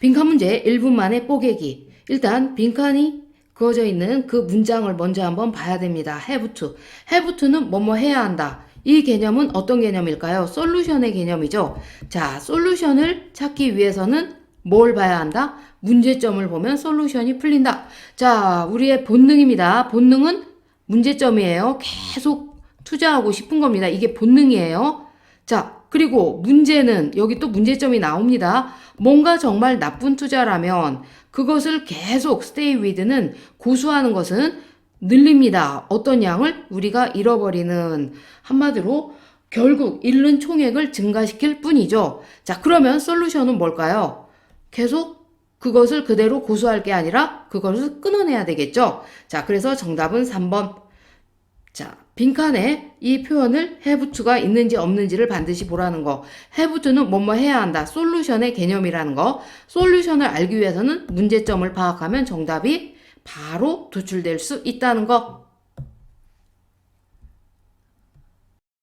빈칸 문제 1분 만에 뽀개기. 일단 빈칸이 그어져 있는 그 문장을 먼저 한번 봐야 됩니다. have to. have to는 뭐뭐 해야 한다. 이 개념은 어떤 개념일까요? 솔루션의 개념이죠. 자, 솔루션을 찾기 위해서는 뭘 봐야 한다? 문제점을 보면 솔루션이 풀린다. 자, 우리의 본능입니다. 본능은 문제점이에요. 계속 투자하고 싶은 겁니다. 이게 본능이에요. 자, 그리고 문제는 여기 또 문제점이 나옵니다. 뭔가 정말 나쁜 투자라면 그것을 계속 stay with는 고수하는 것은 늘립니다. 어떤 양을 우리가 잃어버리는 한마디로 결국 잃는 총액을 증가시킬 뿐이죠. 자, 그러면 솔루션은 뭘까요? 계속 그것을 그대로 고수할 게 아니라 그것을 끊어내야 되겠죠. 자, 그래서 정답은 3번. 자, 빈칸에 이 표현을 to가 있는지 없는지를 반드시 보라는 거. to는 뭐뭐 해야 한다. 솔루션의 개념이라는 거. 솔루션을 알기 위해서는 문제점을 파악하면 정답이 바로 도출될 수 있다는 거.